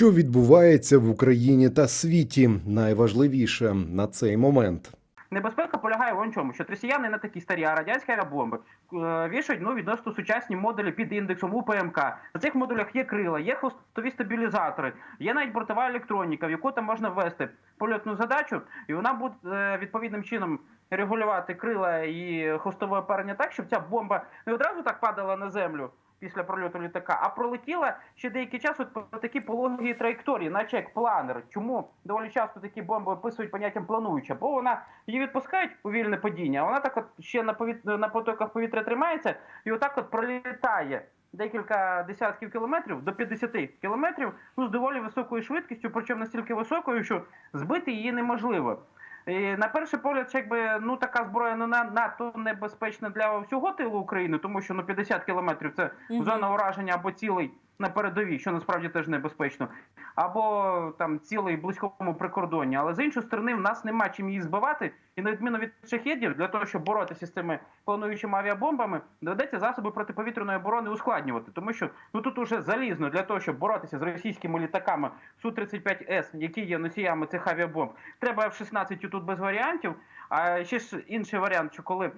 Що відбувається в Україні та світі, найважливіше на цей момент. Небезпека полягає в чому, що росіяни не такі старі, а радянські авіабомби е, вішають ну, відносно сучасні модулі під індексом УПМК. На цих модулях є крила, є хвостові стабілізатори, є навіть бортова електроніка, в яку там можна ввести польотну задачу, і вона буде е, відповідним чином регулювати крила і хвостове опарення так, щоб ця бомба не одразу так падала на землю. Після прольоту літака, а пролетіла ще деякий час от по такій пологій траєкторії, наче як планер. Чому доволі часто такі бомби описують поняттям плануюча? Бо вона її відпускають у вільне падіння, а вона так от ще на повіт... на потоках повітря тримається і отак от пролітає декілька десятків кілометрів до 50 кілометрів, ну з доволі високою швидкістю, причому настільки високою, що збити її неможливо. І на перший погляд, якби ну така зброя не на- надто небезпечна для всього тилу України, тому що ну 50 кілометрів це угу. зона ураження або цілий на передовій, що насправді теж небезпечно, або там цілий близькому прикордонні. Але з іншої сторони, в нас нема чим її збивати, і на відміну від шахедів, для того, щоб боротися з цими плануючими авіабомбами, доведеться засоби протиповітряної оборони ускладнювати, тому що ну тут уже залізно для того, щоб боротися з російськими літаками су 35 с які є носіями цих авіабомб, треба F-16 тут без варіантів. А ще ж інший варіант, що коли,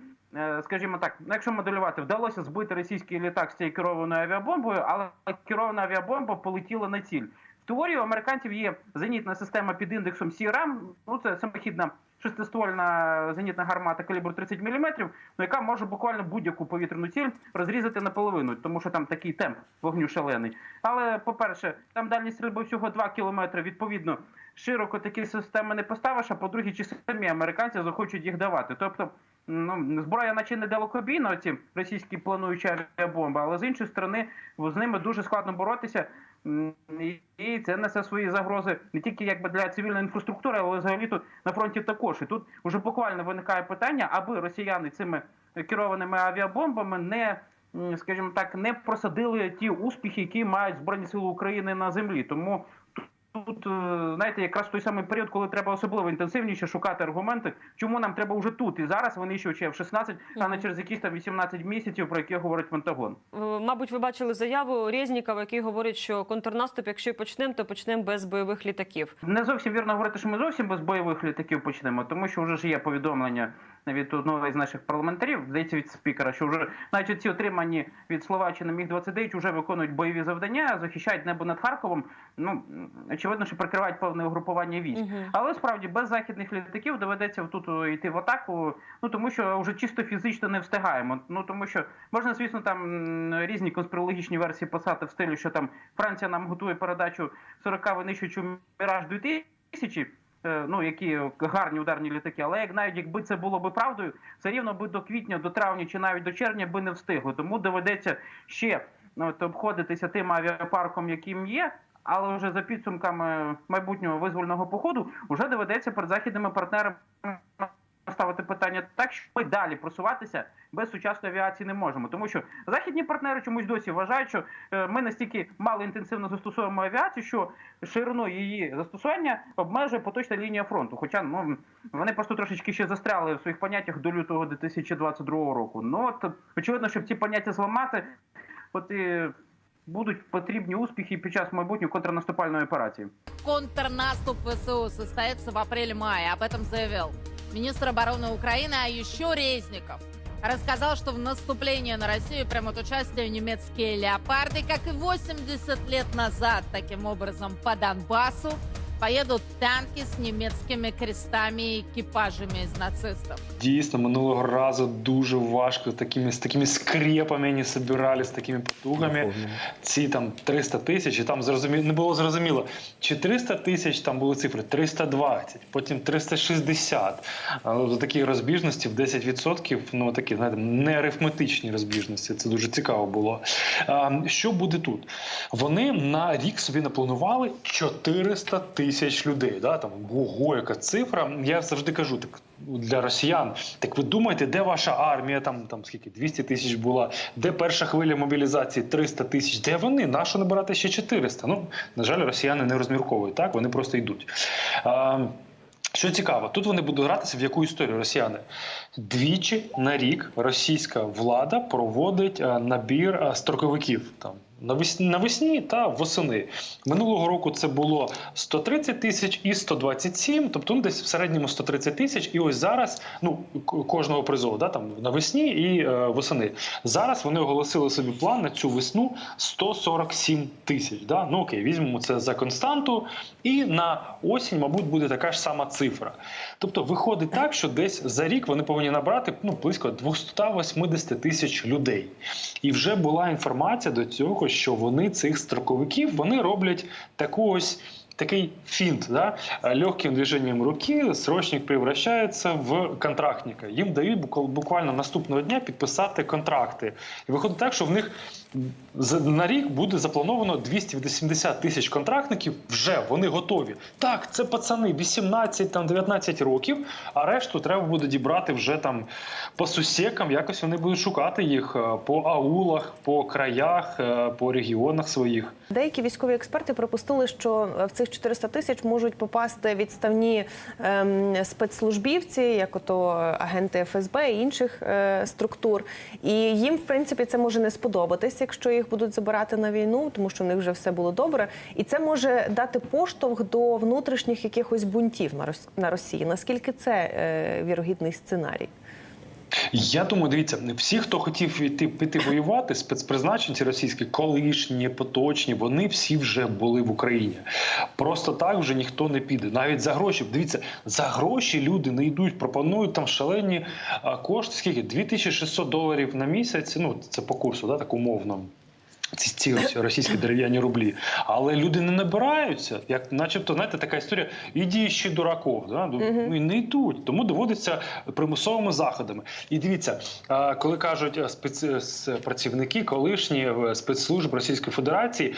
скажімо так, ну, якщо моделювати, вдалося збити російський літак з цією керованою авіабомбою, але керована авіабомба полетіла на ціль. В теорії у американців є зенітна система під індексом CRM, ну це самохідна шестиствольна зенітна гармата калібру 30 мм, ну, яка може буквально будь-яку повітряну ціль розрізати наполовину, тому що там такий темп вогню шалений. Але, по-перше, там дальність стрільби всього 2 кілометри, відповідно, широко такі системи не поставиш, а по-друге, чи самі американці захочуть їх давати. Тобто, ну, зброя наче не далекобійна, ці російські плануючі авіабомби, але з іншої сторони, з ними дуже складно боротися. І це несе свої загрози не тільки якби для цивільної інфраструктури, але взагалі тут на фронті також. І тут вже буквально виникає питання, аби росіяни цими керованими авіабомбами не, скажімо так, не просадили ті успіхи, які мають Збройні Сили України на землі. Тому тут, е, знаєте, якраз той самий період, коли треба особливо інтенсивніше шукати аргументи, чому нам треба вже тут і зараз винищувачі F-16, а не через якісь там 18 місяців, про які говорить Пентагон. Е, Мабуть, ви бачили заяву Резнікова, який говорить, що контрнаступ, якщо і почнемо, то почнемо без бойових літаків. Не зовсім вірно говорити, що ми зовсім без бойових літаків почнемо, тому що вже ж є повідомлення від одного із наших парламентарів, здається, від спікера, що вже навіть ці отримані від Словаччини міг 29 вже виконують бойові завдання, захищають небо над Харковом. Ну очевидно, що прикривають певне угрупування військ. Мгм. Але справді без західних літаків доведеться тут е, йти в атаку. Ну тому що вже чисто фізично не встигаємо. Ну тому що можна, звісно, там різні конспірологічні версії писати в стилі, що там Франція нам готує передачу 40 винищувачів Міраж 2000, е, Ну, які гарні ударні літаки, але як навіть якби це було би правдою, все рівно би до квітня, до травня чи навіть до червня би не встигло. Тому доведеться ще ну, от, обходитися тим авіапарком, яким є. Але вже за підсумками майбутнього визвольного походу вже доведеться перед західними партнерами ставити питання так, що ми далі просуватися без сучасної авіації не можемо, тому що західні партнери чомусь досі вважають, що е, ми настільки мало інтенсивно застосовуємо авіацію, що ширину її застосування обмежує поточна лінія фронту. Хоча ну вони просто трошечки ще застряли в своїх поняттях до лютого 2022 року. Ну от очевидно, щоб ці поняття зламати, от і будуть потрібні успіхи під час майбутньої контрнаступальної операції. Контрнаступ ВСУ состоится в апреле-мае. Об этом заявил министр обороны Украины, а еще Резников. Рассказал, что в наступлении на Россию примут участие немецкие леопарды, как и 80 лет назад. Таким образом, по Донбассу поедут танки с немецкими крестами и экипажами из нацистов. Дійсно, минулого разу дуже важко такими з такими скрепами вони собирали, з такими потугами. Ці там 300 тисяч, і там зрозуміло не було зрозуміло, чи 300 тисяч там були цифри 320, потім 360. Але до такі розбіжності в 10%, ну такі знаєте, не арифметичні розбіжності. Це дуже цікаво було. А, що буде тут? Вони на рік собі напланували 400 тисяч людей. Да? Там ого, яка цифра. Я завжди кажу так. Для росіян, так ви думаєте, де ваша армія? Там там скільки 200 тисяч була, де перша хвиля мобілізації 300 тисяч, де вони? Нащо набирати ще 400? Ну на жаль, росіяни не розмірковують так, вони просто йдуть. А, що цікаво, тут вони будуть гратися в яку історію росіяни. Двічі на рік російська влада проводить набір строковиків там Навесні, та восени. Минулого року це було 130 тисяч і 127, тобто ну, десь в середньому 130 тисяч. І ось зараз, ну кожного призову, да, там навесні і е, восени. Зараз вони оголосили собі план на цю весну 147 тисяч. Да? Ну окей, візьмемо це за константу, і на осінь, мабуть, буде така ж сама цифра. Тобто виходить так, що десь за рік вони повинні набрати ну, близько 280 тисяч людей. І вже була інформація до цього, що вони цих строковиків вони роблять таку ось. Такий фінт, да? Легким движением руки срочник превращається в контрактника. Їм дають буквально- наступного дня підписати контракти. І виходить так, що в них на рік буде заплановано 280 тисяч контрактників. Вже вони готові. Так, це пацани 18 там 19 років, а решту треба буде дібрати вже там по сусекам. Якось вони будуть шукати їх е, по аулах, по краях, е, по регіонах своїх. Деякі військові експерти припустили, що в цих 400 тисяч можуть попасти відставні ем, спецслужбівці, як ото агенти ФСБ і інших е, структур. І їм, в принципі, це може не сподобатись, якщо їх будуть забирати на війну, тому що в них вже все було добре. І це може дати поштовх до внутрішніх якихось бунтів на Рос- на Росії. Наскільки це е, вірогідний сценарій? Я думаю, дивіться, всі, хто хотів іти піти воювати, спецпризначенці російські, колишні, поточні, вони всі вже були в Україні. Просто так вже ніхто не піде. Навіть за гроші. Дивіться, за гроші люди не йдуть, пропонують там шалені кошти. Скільки? 2600 доларів на місяць. Ну це по курсу, да, так умовно. Ці, ці ось російські дерев'яні рублі. Але люди не набираються. Як, начебто, знаєте, така історія іді ще дураков. Да? Ну, і не йдуть. Тому доводиться примусовими заходами. І дивіться, коли кажуть а, спец... працівники колишні е, спецслужб Російської Федерації.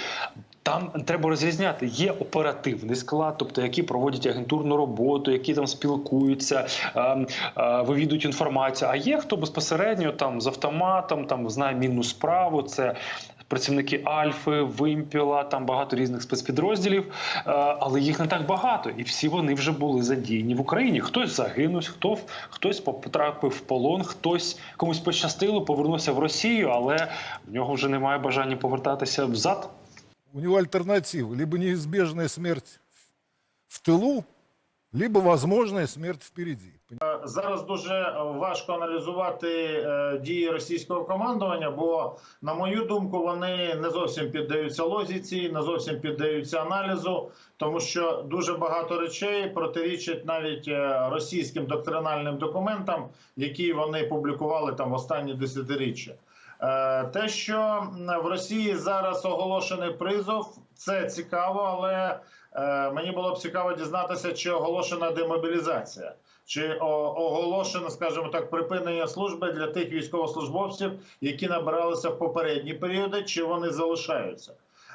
Там треба розрізняти. Є оперативний склад, тобто які проводять агентурну роботу, які там спілкуються, е, е, вивідують інформацію. А є хто безпосередньо там з автоматом, там знає мінну справу. Це працівники Альфи, Вимпіла, там багато різних спецпідрозділів, е, але їх не так багато, і всі вони вже були задіяні в Україні. Хтось загинув, хто хтось потрапив в полон, хтось комусь пощастило, повернувся в Росію, але в нього вже немає бажання повертатися взад. У него альтернатива. Либо неизбежная смерть в тылу, либо возможная смерть впереди. Зараз дуже важко аналізувати е, дії російського командування, бо, на мою думку, вони не зовсім піддаються логіці, не зовсім піддаються аналізу, тому що дуже багато речей протирічать навіть е, російським доктринальним документам, які вони публікували там останні десятиріччя. Е, Те, що в Росії зараз оголошений призов, це цікаво, але мені було б цікаво дізнатися, чи оголошена демобілізація, чи оголошено, скажімо так, припинення служби для тих військовослужбовців, які набиралися в попередні періоди, чи вони залишаються.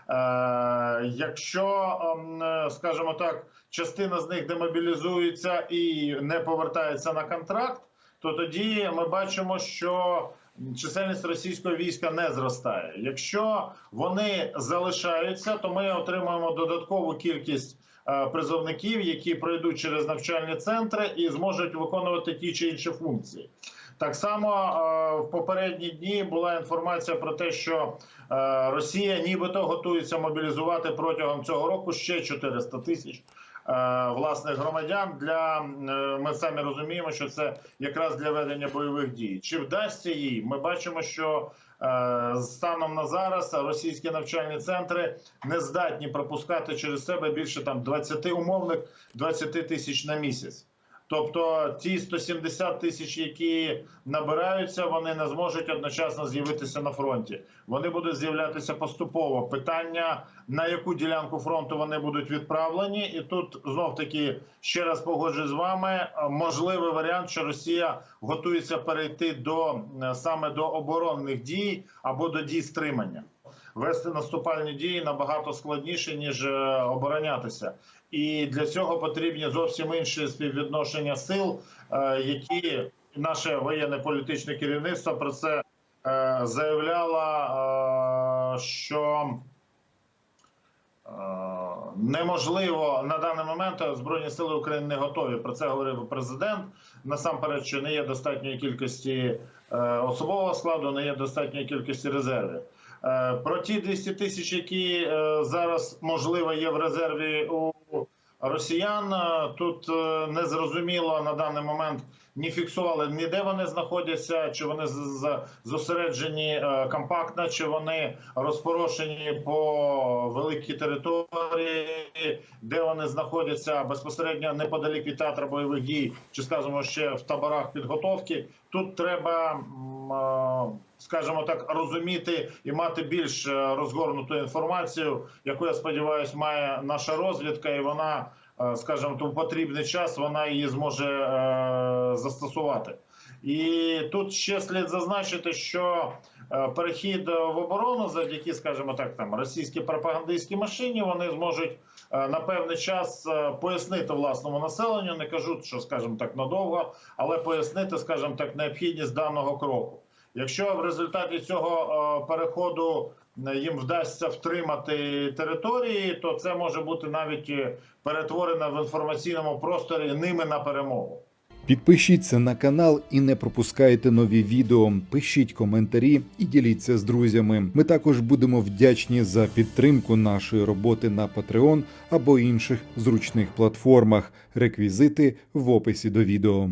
Е, якщо, ем, скажімо так, частина з них демобілізується і не повертається на контракт, то тоді ми бачимо, що чисельність російського війська не зростає. Якщо вони залишаються, то ми отримуємо додаткову кількість призовників, які пройдуть через навчальні центри і зможуть виконувати ті чи інші функції. Так само е, в попередні дні була інформація про те, що е, Росія нібито готується мобілізувати протягом цього року ще 400 тисяч е, власних громадян. Для е, ми самі розуміємо, що це якраз для ведення бойових дій. Чи вдасться їй? Ми бачимо, що е, станом на зараз російські навчальні центри не здатні пропускати через себе більше там 20 умовних 20 тисяч на місяць. Тобто ті 170 тисяч, які набираються, вони не зможуть одночасно з'явитися на фронті. Вони будуть з'являтися поступово. Питання на яку ділянку фронту вони будуть відправлені, і тут знов таки ще раз погоджуюсь з вами. Можливий варіант, що Росія готується перейти до е, саме до оборонних дій або до дій стримання. Вести наступальні дії набагато складніше ніж е, оборонятися. І для цього потрібні зовсім інші співвідношення сил, е, які наше воєнне політичне керівництво про це е, заявляло, е, що неможливо на даний момент збройні сили України не готові. Про це говорив президент. Насамперед, що не є достатньої кількості особового складу, не є достатньої кількості резервів. Про ті 200 тисяч, які зараз можливо є в резерві у росіян, е, тут не зрозуміло на даний момент. Не фіксували ніде вони знаходяться, чи вони зосереджені е, компактно, чи вони розпорошені по великій території, де вони знаходяться безпосередньо неподалік від театру бойових дій, чи скажімо, ще в таборах підготовки. Тут треба, е, скажімо так, розуміти і мати більш е, розгорнуту інформацію, яку я сподіваюся, має наша розвідка, і вона, скажімо, то потрібний час вона її зможе е, застосувати. І тут ще слід зазначити, що е, перехід в оборону завдяки, скажімо так, там російській пропагандистській машині, вони зможуть е, на певний час е, пояснити власному населенню. Не кажу, що скажімо так надовго, але пояснити, скажімо так, необхідність даного кроку. Якщо в результаті цього е, переходу е, їм вдасться втримати території, то це може бути навіть перетворено в інформаційному просторі ними на перемогу. Підпишіться на канал і не пропускайте нові відео. Пишіть коментарі і діліться з друзями. Ми також будемо вдячні за підтримку нашої роботи на Patreon або інших зручних платформах. Реквізити в описі до відео.